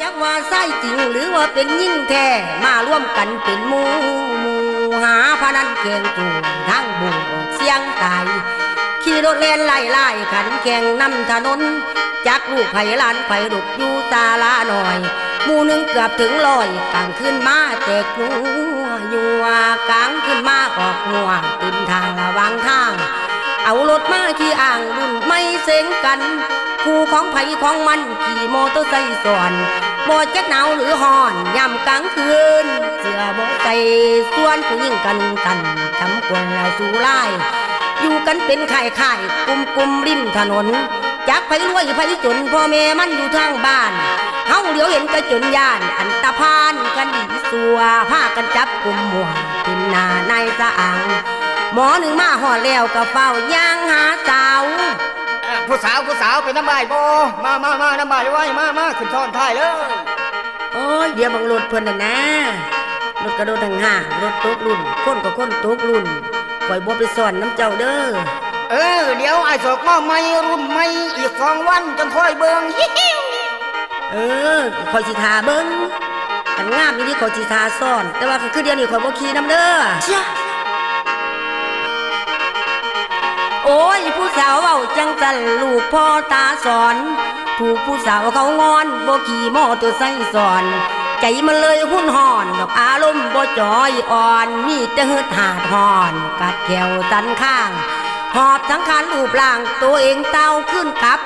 จักว่าไส้จริงหรือว่าเป็นยิ่งแท้มาร่วมกันเป็นหมู่หมู่หาพนันเก่งจูงทั้งบุญเสียงตายขี่รถเล่นไล่ไล่ขันแข่งนำถนน จักลูกไผ่ลานไผ่ลุกอยู่ตาละหน่อยหมู่หนึ่งเกือบถึงลอยกลางขึ้นมาแตกหัวอยู่ว่ากลางขึ้นมาออกหัวตินทางระวังทาง เอารถมาขี่อ่างรุ่นไม่เซ็งกันคู่ของไผ่ของมันขี่มอเตอร์ไซค์สอน บ่จักหนาวหรือห่อนยามกลางคืน เสื้อบ่ใส่ส่วนผู้หญิงกันตันทำกวนสู่ไล่อยู่กันเป็นข่ายข่ายกลุ่มกลุ่มริมถนนจากไผรวยไผจนพ่อแม่มันอยู่ทางบ้านเฮาเดี๋ยวเห็นก็จนย่านอันตะพานกันดีสัวพากันจับกลุ่มหมัวเป็นหนาในสะอัง หมอหนึ่งมาหอดแล้วก็เฝ้าย่างหาสาวผู้สาวผู้สาวเป็นน้ำบายบ่มามามาน้ำบายไว้มามาขึ้นท่อนท้ายเลย โอ้ยเดี๋ยวบังรถเพิ่นน่ะนะรถกระโดดทางห่างรถตกรุ่นคนก็คนตกรุ่นปล่อยบ่ไปสอนน้ำเจ้าเด้อเออ เดี๋ยวไอ้ศกมาใหม่รุ่นใหม่อีกสองวันจังค่อยเบิ่งฮิฮิวเออคอยสิทาเบิ้งอันงามอีนี่คอยสิทาซ่อน แต่ว่าคือเดียวนี่คอยบ่ขี่น้ำเด้อเชี่ยโอ้ยผู้สาวเว้าจังจันลูกพ่อตาสอน ถูกผู้สาวเขางอนบ่ขี่มอตอร์ไซสอน ใจมันเลยหุ่นห่อนดอกอารมณ์บ่จอยอ่อนมีแต่หืดหาดหอน กัดแขวตันข้าง หอบสังขารรูปร่างตัวเองเต้าขึ้นกับ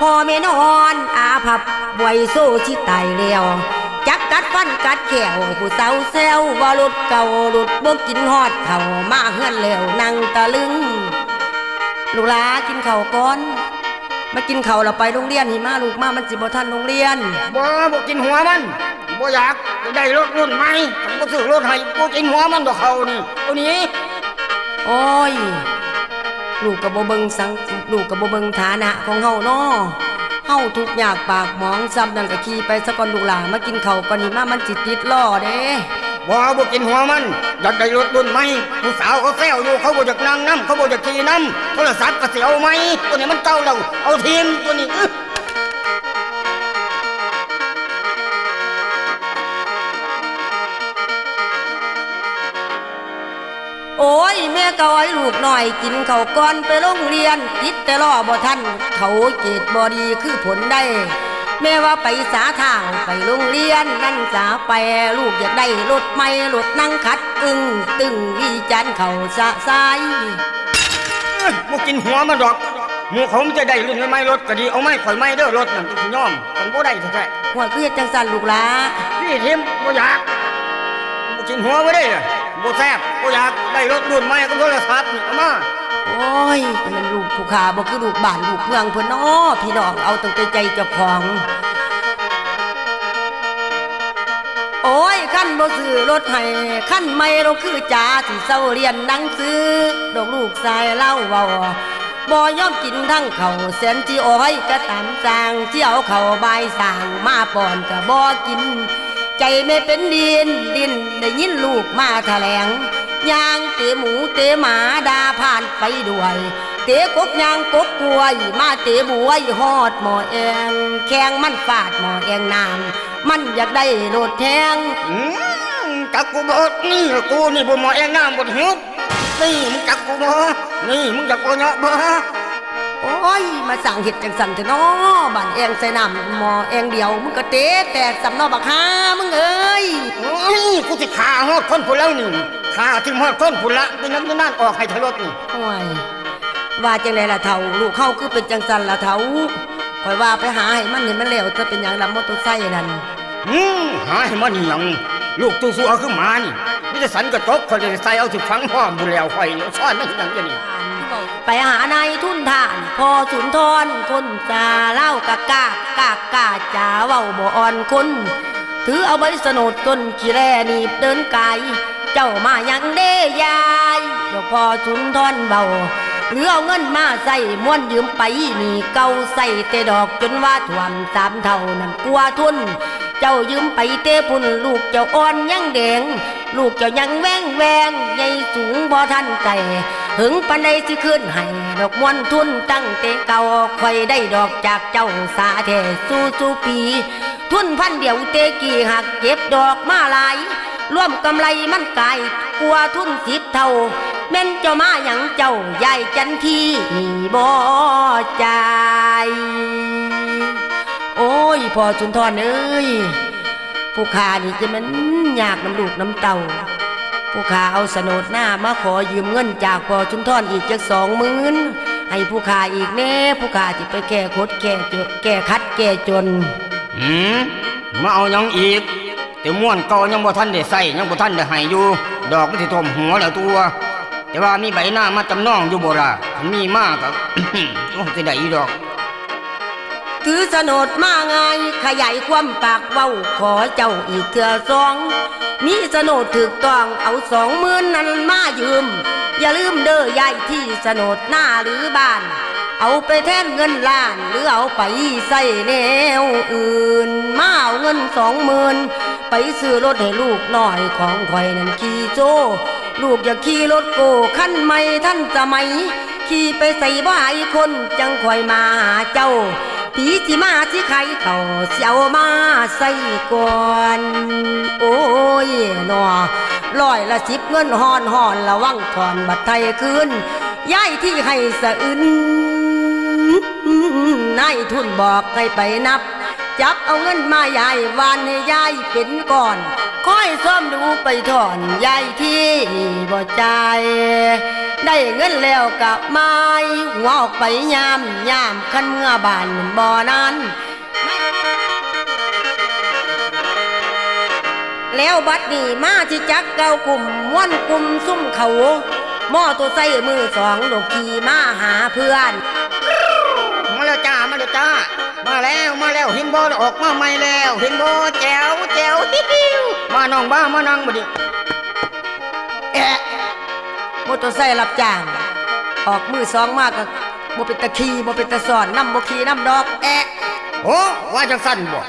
พ่อแม่นอนอาภัพบวยโซ่ชิตายแล้วจักกัดฟันกัดแขวผู้สาวแซวว่ารถเก่ารถบ่กินฮอดเข่ามาเฮือนแล้วนั่งตะลึง ลูกลากินเข้าก่อน มากินข้าวแล้วไปโรงเรียนหิมาลูกมามันสิบ่ทันโรงเรียนบ่บ่กินหัวมันบ่อยากได้รถรุ่นใหม่ผมก็ซื้อรถให้บ่กินหัวมันดอกเขานี่ตัวนี้โอ้ยลูกกับบ่เบิงสังลูกกับบ่เบิงฐานะของเฮาเนาะเฮาทุกข์ยากปากหมองซ้ำนั่นก็ขี่ไปสะก่อนลูกหลานมากินข้าวก่อนนี่มามันสิติดล้อเด้ บ่บ่กินหัวมัน อยากได้รถรุ่นใหมผู้สาวเขาแซวอยู่เขาบ่อยากนั่งน้ำเขาบ่อยากขี่น้ำโทรศัพท์ก็สิเอาไหมตัวนี้มันเก่าแล้วเอาทีมตัวนี้โอ้ยแม่ก็ไว้ลูกหน่อยกินเขาก่อนไปโรงเรียนติดแต่ล้อบ่ทันเขาเกตบ่ดีคือผลได้ แม่ว่าไปสาทางไปโรงเรียนนั่นสาไปลูกอยากได้รถใหม่รถนั่งขัดอึ้งตึงวิจารณ์เขาสะสายบ่กินหัวมันดอกหมู่เขามันจะได้รุ่นใหม่ๆรถก็ดีเอาไม้ข่อยไม้เด้อรถนั่นสิยอมมันบ่ได้แท้หัวคือเฮ็ดจังสันลูกหลาๆพี่ทีมบ่อยากบ่กินหัวบ่ได้เลยบ่แซ่บบ่อยากได้รถรุ่นใหม่กับโทรศัพท์นี่เอามาโอ้ยมันลูกผู้ขาบ่คือลูกบ้านลูกเมืองเพิ่นน้อพี่น้องเอาตั้งแต่ใจเจ้าของ โอ้ยขั้นบ่ซื้อรถให้ขั้นไม่เราคือจ่าที่เศร้าเรียนหนังสือดอกลูกชายเล่าเว้าบ่ยอมกินทั้งเขาวแสนที่อ้อยก็ตามจางเที่เอาเขาใบายสางมาป่อนก็บ่กิน ใจไม่เป็นดินดินได้ยินลูกมาแถลง ยางเตะหมูเตะหมาดาผ่านไปด้วย เตะกบยางกบกลวย มาเตะบวยฮอดหมอแองแข้งมันฟาดหมอแองน้ำมันอยากได้รถแทงกักกูบ่นี่กูนี่บ่หมาะแองน้ำบ่หิวนี่มึงจักกูบ่นี่มึงจักกูเนาะบ่ โอ้ย มาสั่งเห็ดจังสันเถอะเนาะบ้านแองใส่น้ำหมอแองเดียวมึงก็เตะแตกสำนอบักฮามึงเอ้ยโอ้ยกูสิฆ่าฮอดคนพุ่นแล้วนี่ฆ่าที่ฮอดคนพุ่นละเป็นน้ำนั่นออกให้ทะลดนี่โอ้ยว่าจังไดล่ะเฒ่าลูกเข้าคือเป็นจังสันล่ะเฒ่าคอยว่าไปหาให้มันเห็นมันแล้วจะเป็นอย่างลำมอเตอร์ไซค์นั่นอืมหาให้มันอีหยังลูกตู้สู้เอาขึ้นมานี่มีแต่สันกระตกคนจะใส่เอาสิฝังห้อมบุแล้วข่อยนี่ซ่อนมันอีหยังจะนี่ ไปหานายทุนทาน พอสุนทรคนจาเล่ากะกากกากกาจาเว้าบ่อ่อนคนถือเอาใบสนดต้นขี้แร่หนีบเดินไกลเจ้ามายังเด้ยายดอกพอสุนทรเบาหรือเอาเงินมาใส่ม้วนยืมไปนี่เก่าใส่แต่ดอกจนว่าถ่วมสามเท่านั้นกลัวทุน เจ้ายืมไปเตะพุ่นลูกเจ้าอ่อนยังแดงลูกเจ้ายังแวงแวงใหญ่สูงบ่ทันใจหึงปันใดสิขึ้นให้ดอกมวนทุนตั้งแต่เก่าคอยได้ดอกจากเจ้าสาแท้สู้สู้ปี ทุนพันเดียวเตกี้หักเก็บดอกมาหลายร่วมกำไรมันกายกลัวทุนสิบเท่าแม่นเจ้ามาหยังเจ้าใหญ่จันทีบ่ใจ ยโอ้ยพอจุนทอนเอ้ยผู้ขานี่จะมันยากน้ำลูกน้ำเต่าผู้ขาเอาสนดหน้ามาขอยืมเงินจากพอจุนทอนอีกจักสองหมื่นให้ผู้ขาอีกแน่ผู้ขาจะไปแก้คดแก้จนแก้คัดแก้จนหืมมาเอายังอีกแต่ม่วนเก่ายังบ่ทันได้ใส่ยังบ่ทันได้ให้อยู่ ดอกมันสิท่มหัวแล้วตัว แต่ว่ามีใบหน้ามาจำนองอยู่บ่ล่ะมีมากก็โอ้สิได้อีดอก ถือสนดมาไงายขยายความปากเว้าขอเจ้าอีกเถื่อสองมีสนดถึกต้องเอาสองหมื่นนั้นมายืม อย่าลืมเด้อยายที่สนดหน้าหรือบ้าน เอาไปแทนเงินล้าน หรือเอาไปใส่แนวอื่น มาเอาเงินสองหมื่นไปซื้อรถให้ลูกน่อยของข่อยนั่นขี่โจ ลูกอยากขี่รถโกขั้นไม่ท่านจะไหมขี่ไปใส่บ้ายคนจังคอยมาหาเจ้า ผีสิมาสิใครเขาเสียวมาใส่ก่อนโอ้ยหนอลอยละสิบเงินหอนหอนระวังถอนบัดไทยคืนย้ายที่ให้สะอื่นนายทุนบอกให้ไปนับ จับเอาเงินมายายวานให้ยายเป็นก่อน ค่อยซ่อมดูไปถอนยายที่บ่ใจ ได้เงินแล้วกับไม้หัวออกไปยามยามขันเมื่อบานบ่อนั้นแล้วบัดนี้มาที่จักเก้ากลุ่มม้วนกลุ่มซุ่มเขาหม้อตัวใส่มือสองดอกขี่มาหาเพื่อน มาแล้วจ้า มาแล้วจ้า มาแล้วมาแล้วเห็นบ่ออกมาใหม่แล้วเห็นบ่แจ๋วแจ๋วฮิฮิวมาน้องบ้ามานั่งบ่ดิแอะมอเตอร์ไซค์รับจ้าง ออกมือสองมากก็บ่เป็นตะขี่บ่เป็นตะสอนน้ำบ่ขี่น้ำดอกแอะโอ้ว่าจังสั่นบ่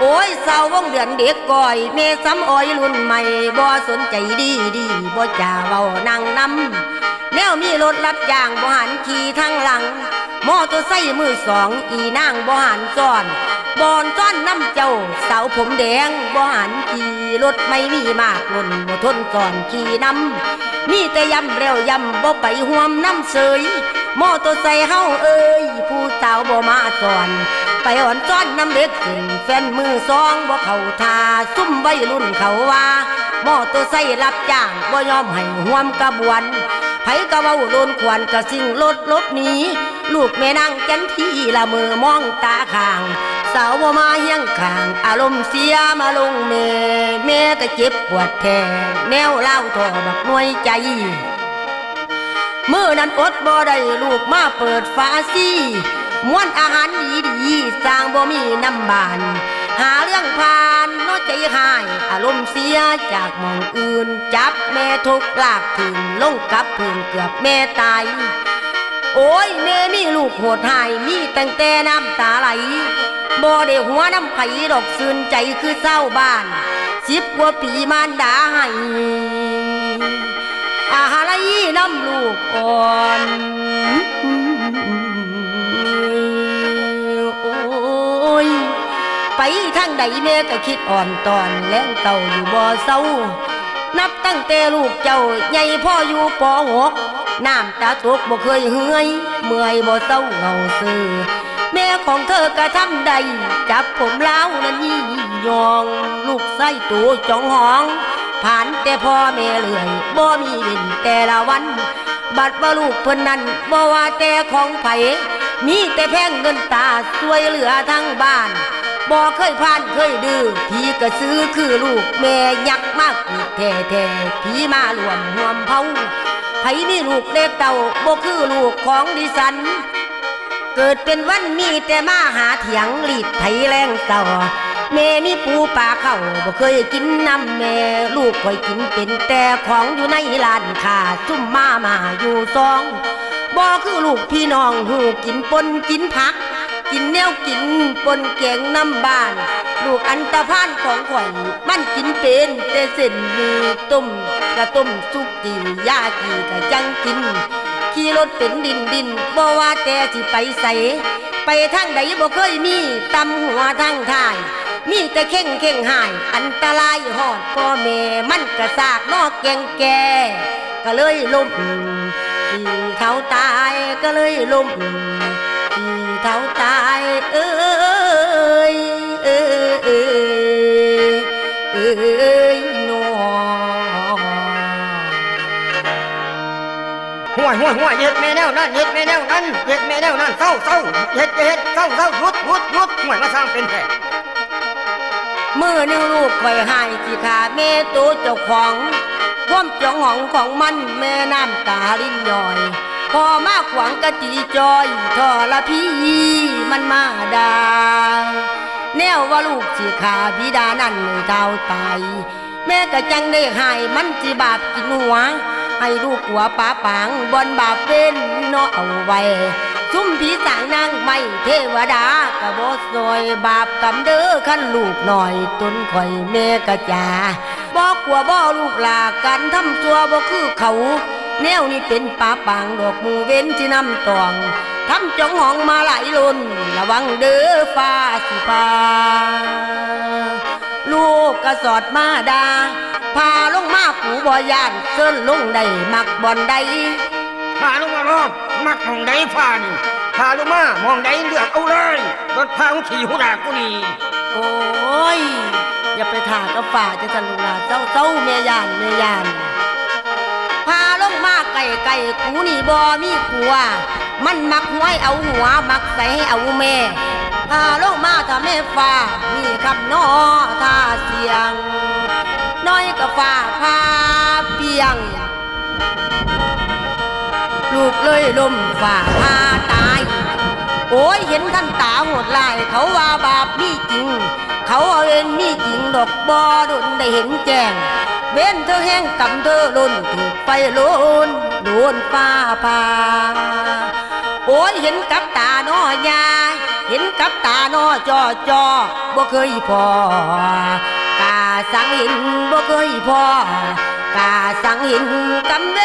โอ้ยสาววงเดือนเด็กก่อย เมซ้ำอ้อยรุ่นใหม่บ่สนใจดีดีบ่จ่าเว้านั่งนำแนวมีรถรับจ้างบ่หันขี่ทางหลัง มอตอร์ไซค์มือสอง อีนางบ่หันซ้อนบอนซ้อนน้ำเจ้า เสาผมแดงบ่หันขี่รถไม่มีมากลุ่นบ่ทนก่อนขี่น้ำมีแต่ยำเร็วยำบ่ไปห่วมน้ำเสยมอตอร์ไซค์เฮาเอ้ยผู้สาวบ่มาสอนไปอ่อนซ้อนน้ำเด็กสินแฟนมือซองบ่เขาทาซุ่มวัยรุ่นเขาว่า มอตอร์ไซค์รับจ้างบ่ยอมให้ห่วมกระบวน ไผกะเว้าโลนควานกะสิ่งลดลบหนีลูกแม่นางจันทีละมือมองตาข้าง สาวบ่มาเฮียงข้าง อารมณ์เสียมาลงเมแม่ก็เจ็บปวดแทนแนวเล่าทอบักหน่วยใจเมื่อนั้นอดบ่ได้ลูกมาเปิดฝาซี่ ม้วนอาหารดีดีสร้างบ่มีน้ำบาน หาเรื่องผ่านน้อใจหาย อารมณ์เสียจากมองอื่น จับแม่ทุกลากถึงลงกับพื้นเกือบแม่ตาย โอ้ยแม่มีลูกโหดหายมีตั้งแต่น้ำตาไหลบ่ได้หัวน้ำไผดอกซื่นใจคือเศร้าบ้านสิบกว่าปีมารดาให้อาหารอีน้ำลูกอ่อน ใดแม่ก็คิดอ่อนตอนแล้งเต่าอยู่บ่เศร้า นับตั้งแต่ลูกเจ้าใหญ่พ่ออยู่ปอหกน้ำตาตกบ่เคยเหื่อยเมื่อยบ่เศร้าเงาซื่อแม่ของเธอกระทำใด จับผมเล้านั้นยี่ยอง ลูกไส้ตัวจองห้องผ่านแต่พ่อแม่เลื่อยบ่มีเด่นแต่ละวัน บัดว่าลูกเพิ่นนั้นบ่ว่าแต่ของไผมีแต่แพงเงินตาสวยเหลือทั้งบ้าน บ่เคยผ่านเคยดื้อพี่ก็ซื้อคือลูกแม่ยักษ์มากอีกแท้แท้ๆพี่มารวมหวมเผาไผมีลูกเล็กเต่าบ่คือลูกของดิสัน เกิดเป็นวันมีแต่มาหาเถียงหลีดไถแรงเต่าแม่มีปูปลาเข้าบ่เคยกินน้ำแม่ลูกคอยกินเป็นแต่ของอยู่ในร้านค้าซุ่มมามาอยู่ซองบ่คือลูกพี่น้องหูกินปนกินผัก กินแนวกินปนแกงน้ำบ้าน ลูกอันตรพานของข่อย มันกินเป็นแต่เส้นมีต้มกระต้มสุกกียากีกะจังกิน ขี่รถเป็นดินดินบ่ว่าแต่สิไปใสไปทางใดบ่เคยมีตำหัวทางทายมีแต่เข่งเข่งหาย อันตรายหอดพ่อแม่มันกระซากนอกแกงแก่ก็เลยล้มที่เท้าตายก็เลยล้ม เท้าตายเอ้ยเอ้ยเอ้ยเอ้ยนอห่วยห่วยห่วยเฮ็ดแม่แนวนั้นเฮ็ดแม่แนวนั้นเฮ็ดแม่แนวนั้นเศร้าเศร้าเฮ็ดเฮ็ดเศร้าเศร้าหยุดหยุดหยุดห่วยมาสร้างเป็นแท้มือหนึ่งลูกไว้ให้สิขาแม่ตัวเจ้าของความจองหองของมันแม่น้ำตาลิ้นย่อย พอมาขวางกะจีจอยทอละพี่มันมาดาแนวว่าลูกสิขาบิดานั่นเลยเท่าตายแม่ก็จังได้ให้มันสิบาปกินหัว ให้ลูกหัวป้าปางบอนบาปเป็นเนาะเอาไว้ซุ่มผีสางนางไม่เทวดากะบ่ซอยบาปกรรมเด้อขั้นลูกหน่อยตุนข่อยแม่กะจาบอกกลัวบ่ลูกหลากันทำตัวบ่คือเขา แนวนี้เป็นป่าปางดอกหมูเว้นที่น้ำตองทำจองหองมาหลายลนระวังเด้อฟ้าสิพาลูกกระสอดมาดา พาลงมาปูบ่ยานเซินลงได้มักบ่อนใดพาลงมารอบมักมองใดฟ้านี่พาลงมามองใดเลือกเอาเลยรถพาของขี่หูดากูนี่โอ้ย อย่าไปถ่ากับฝ่าจะสันลูกหลาเจ้าเจ้าเมียยานเมียยานพาลงมาไก่ไก่กูนี่บ่มีขัว มันมักห้วยเอาหัวมักใส่ให้เอาแม่พาลงมาถ้าแม่ฟ้ามีคำนอท่าเสียง น้อยกับฟ้าพาเปียง ลูกเลยลมฝ่าพาตาย โอ้ยเห็นท่านตาโหดลาย เขาว่าบาปมีจริง เขาเอาเอ็นมีจริงดอกบอดุนได้เห็นแจ้ง เว้นเธอแห้งกำเธอล้นถูกไฟล้นโดนฟ้าผ่าโอ้ยเห็นกับตาน้อยาเห็นกับตาน้อจอจอบ่เคยพอกาสังเห็นบ่เคยพอกาสังเห็นกำเว